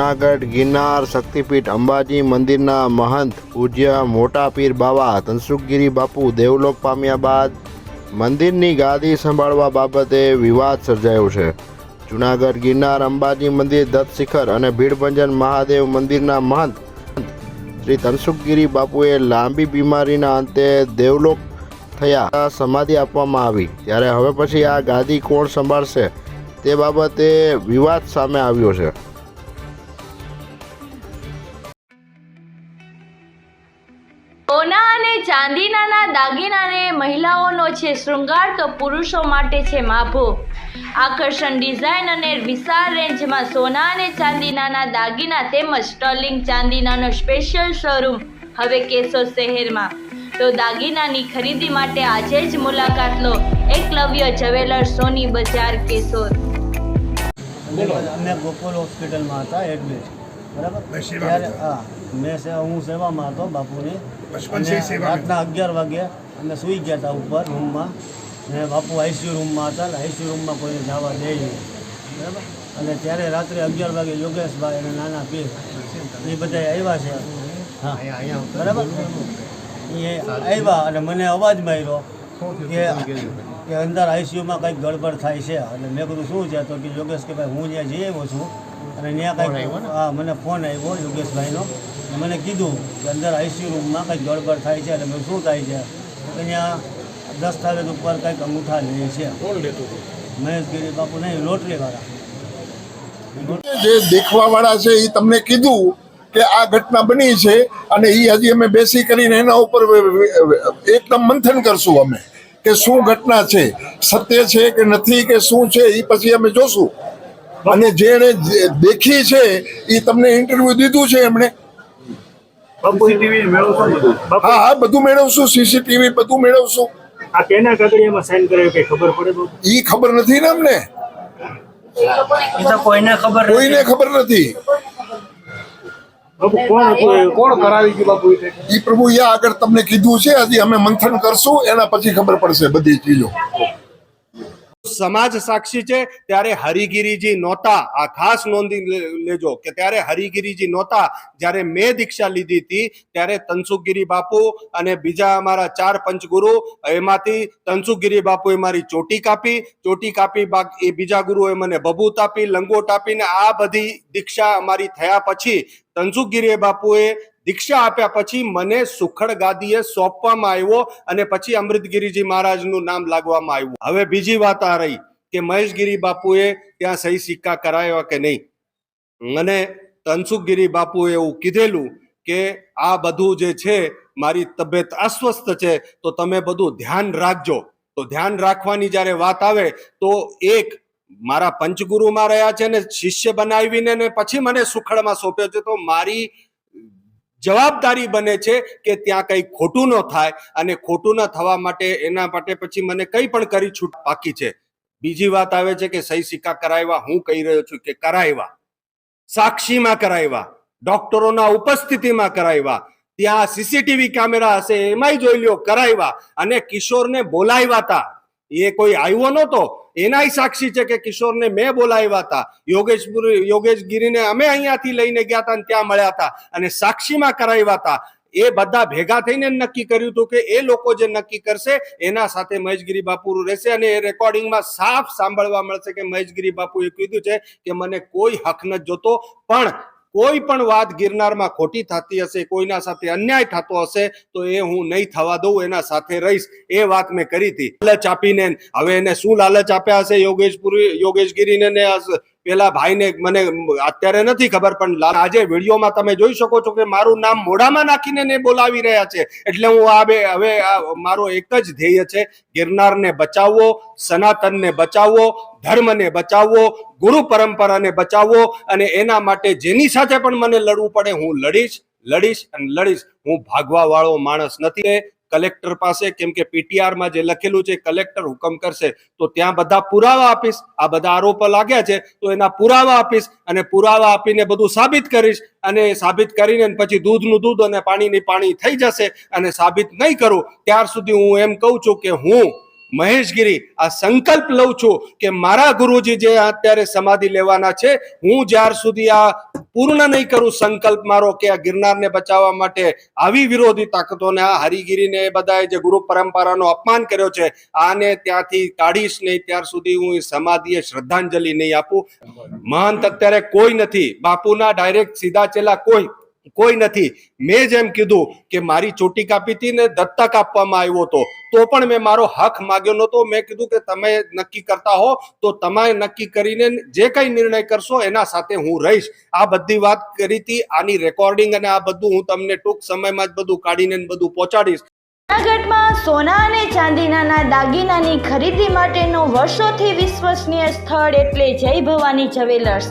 જૂનાગઢ, ગિરનાર, શક્તિપીઠ, અંબાજી મંદિરના મહંત પૂજ્ય મોટા પીર બાવા ધનસુખગીરી બાપુ દેવલોક પામ્યા બાદ મંદિરની ગાદી સંભાળવા બાબતે વિવાદ સર્જાયો છે. જુનાગઢ, ગિરનાર, અંબાજી મંદિર, દત્ત અને ભીડભંજન મહાદેવ મંદિરના મહંત શ્રી ધનસુખગીરી બાપુએ લાંબી બીમારીના અંતે દેવલોક થયા સમાધિ આપવામાં આવી. ત્યારે હવે પછી આ ગાદી કોણ સંભાળશે તે બાબતે વિવાદ સામે આવ્યો છે. ચાંદીનાના દાગીનાને મહિલાઓનો છે શૃંગાર તો પુરુષો માટે છે માભો. આકર્ષણ ડિઝાઇન અને વિશાળ રેન્જમાં સોના અને ચાંદીનાના દાગીના તેમજ સ્ટર્લિંગ ચાંદીનાનો સ્પેશિયલ શોરૂમ હવે કેશોદ શહેરમાં. તો દાગીનાની ખરીદી માટે આજે જ મુલાકાત લો એકલવ્ય જ્વેલર સોની બજાર કેશોદ. અમે ગોકુલ હોસ્પિટલમાં હતા, એડમિટ. બરાબર? મેં સેવા હું સેવામાં હતો બાપુની. અને રાતના અગિયાર વાગે અમે સૂઈ ગયા હતા ઉપર રૂમમાં. ને બાપુ આઈસીયુ રૂમમાં હતા આઈસીયુ રૂમમાં કોઈને જવા દે નહીં. બરાબર? અને ત્યારે રાત્રે અગિયાર વાગે યોગેશભાઈ અને નાના પીર એ બધા આવ્યા છે. હા. બરાબર? એ આવ્યા અને મને અવાજ માર્યો કે કે અંદર આઈસીયુમાં કંઈક ગડબડ થાય છે. અને મેં કીધું શું છે? તો કે યોગેશ કે ભાઈ હું ત્યાં જઈ આવ્યો છું અને ત્યાં કંઈક હા મને ફોન આવ્યો યોગેશભાઈનો. મને કીધું કે અંદર આઈસીયુ રૂમમાં કંઈક ગડબડ થાય છે એટલે મેં શું થાય છે? અહીંયા દસ્તાવેજ ઉપર કંઈક અંગૂઠા લે છે. મહેશગીરી બાપુ નહીં લોટરીવાળા. જે દેખવાવાળા છે એ તમને કીધું કે આ ઘટના બની છે અને એ હજી અમે બેસી કરીને એના ઉપર એકદમ મંથન કરશું અમે કે શું ઘટના છે? સત્ય છે કે નથી કે શું છે? એ પછી અમે જોશું. અને જેણે દેખી છે એ તમને ઇન્ટરવ્યુ દીધું છે એમણે? હા હા બધું મેળવશું સીસીટીવી બધું મેળવશું. આ કેના કાગળિયામાં સાઈન કર્યો કે ખબર પડે એ ખબર નથી ને અમને? એ તો કોઈને ખબર કોઈને ખબર નથી. પ્રભુ યા આગળ તમને કીધું છે હજી અમે મંથન કરશું એના પછી ખબર પડશે બધી ચીજો. સમાજ સાક્ષી છે, ત્યારે હરિગીરીજી નહોતા. આ ખાસ નોંધી લેજો કે ત્યારે હરિગીરીજી નહોતા. જ્યારે મેં દીક્ષા લીધી હતી, ત્યારે તનસુખગીરી બાપુ અને બીજા અમારા ચાર પંચગુરુ, એમાંથી તનસુખગીરી બાપુએ મારી ચોટી કાપી. ચોટી કાપી એ બીજા ગુરુએ મને બબૂત આપી, લંગોટ આપીને આ બધી દીક્ષા અમારી થયા પછી તનસુખગીરી બાપુએ દીક્ષા આપ્યા પછી મને સુખડ ગાદીએ સોંપવામાં આવ્યો અને પછી અમૃતગીરીજી મહારાજનું નામ લાગવામાં આવ્યું. હવે બીજી વાત આ રહી કે મહેશગીરી બાપુએ ત્યાં સહી સિક્કા કરાવ્યા કે નહીં? અને તનસુખગીરી બાપુએ એવું કીધેલું કે આ બધું જે છે મારી તબિયત અસ્વસ્થ છે, તો તમે બધું ધ્યાન રાખજો. તો ધ્યાન રાખવાની જ્યારે વાત આવે, તો એક મારા પંચગુરુમાં રહ્યા છે ને શિષ્ય બનાવીને ને પછી મને સુખડમાં સોંપ્યો છે. તો મારી જવાબદારી બને છે કે ત્યાં કંઈ ખોટું ન થાય અને ખોટું ન થવા માટે એના માટે પછી મને કંઈ પણ કરી છૂટ બાકી છે. બીજી વાત આવે છે કે સહી સિક્કા કરાવ્યા, હું કહી રહ્યો છું કે કરાવ્યા. સાક્ષીમાં કરાવ્યા, ડોક્ટરોના ઉપસ્થિતિમાં કરાવ્યા, ત્યાં સીસીટીવી કેમેરા હશે, એમાંય જોઈ લ્યો, કરાવ્યા અને કિશોરને બોલાવ્યા હતા એ કોઈ આવ્યો નહોતો એનાય સાક્ષી છે કે કિશોરને મેં બોલાવ્યા હતા. યોગેશ યોગેશગીરીને અમે અહીંયાથી લઈને ગયા હતા અને ત્યાં મળ્યા હતા અને સાક્ષીમાં કરાવ્યા હતા. એ બધા ભેગા થઈને નક્કી કર્યું હતું કે એ લોકો જે નક્કી કરશે, એના સાથે મહેશગીરી બાપુ રહેશે અને એ રેકોર્ડિંગમાં સાફ સાંભળવા મળશે કે મહેશગીરી બાપુએ કીધું છે કે મને કોઈ હક નથી જોતો, પણ કોઈ પણ વાત ગિરનારમાં ખોટી થતી હશે, કોઈના સાથે અન્યાય થતો હશે, તો એ હું નહીં થવા દઉં, એના સાથે રહીશ. એ વાત મેં કરી હતી. લાલચ આપીને, હવે એને શું લાલચ આપ્યા હશે યોગેશપુરી યોગેશગીરીને પેલા ભાઈને મને અત્યારે નથી ખબર, પણ આજે વિડીયોમાં તમે જોઈ શકો છો કે મારું નામ મોઢામાં નાખીને ને બોલાવી રહ્યા છે. એટલે હું આ હવે મારો એક જ ધ્યેય છે, ગિરનારને બચાવવો, સનાતનને બચાવવો, ધર્મને બચાવવો, ગુરુ પરંપરાને બચાવવો, અને એના માટે જેની સાથે પણ મને લડવું પડે, હું લડીશ લડીશ અને લડીશ. હું ભાગવા વાળો માણસ નથી. કલેક્ટર પાસે, કેમ કે પીટીઆરમાં જે લખેલું છે, કલેક્ટર હુકમ કરશે, તો ત્યાં બધા પુરાવા આપીશ. આ બધા આરોપો લાગ્યા છે, તો એના પુરાવા આપીશ અને પુરાવા આપીને બધું સાબિત કરીશ. અને સાબિત કરીને પછી દૂધનું દૂધ અને પાણીની પાણી થઈ જશે અને સાબિત નહીં કરું. ત્યાર સુધી હું એમ કહું છું કે હું મહેશગીરી, આ સંકલ્પ લઉં છું કે મારા ગુરુજી જે અત્યારે સમાધિ લેવાના છે, હું જ્યાર સુધી આ પૂર્ણ નહીં કરું સંકલ્પ મારો કે આ ગિરનારને બચાવવા માટે આવી વિરોધી તાકાતોને આ હરિગીરીને બધાએ જે ગુરુ પરંપરાનો અપમાન કર્યો છે, આને ત્યાંથી કાઢીશ નહીં, ત્યાર સુધી હું સમાધિએ શ્રદ્ધાંજલિ નહીં આપું. મહંત અત્યારે કોઈ નથી, બાપુના ડાયરેક્ટ સીધા ચેલા કોઈ કોઈ નથી. મેં જેમ કીધું કે મારી ચોટી કાપી હતી દત્તક આપવામાં આવ્યો હતો. તો પણ મેં મારો હક માગ્યો નહોતો. મેં કીધું કે તમે નક્કી કરતા હો, તો તમે નક્કી કરીને જે કઈ નિર્ણય કરશો એના સાથે હું રહીશ. આ બધી વાત કરી હતી, આની રેકોર્ડિંગ અને આ બધું હું તમને ટૂંક સમયમાં જ બધું કાઢીને બધું પહોંચાડીશ. જૂનાગઢમાં સોના અને ચાંદીનાના દાગીનાની ખરીદી માટેનું વર્ષોથી વિશ્વસનીય સ્થળ એટલે જય ભવાની જ્વેલર્સ.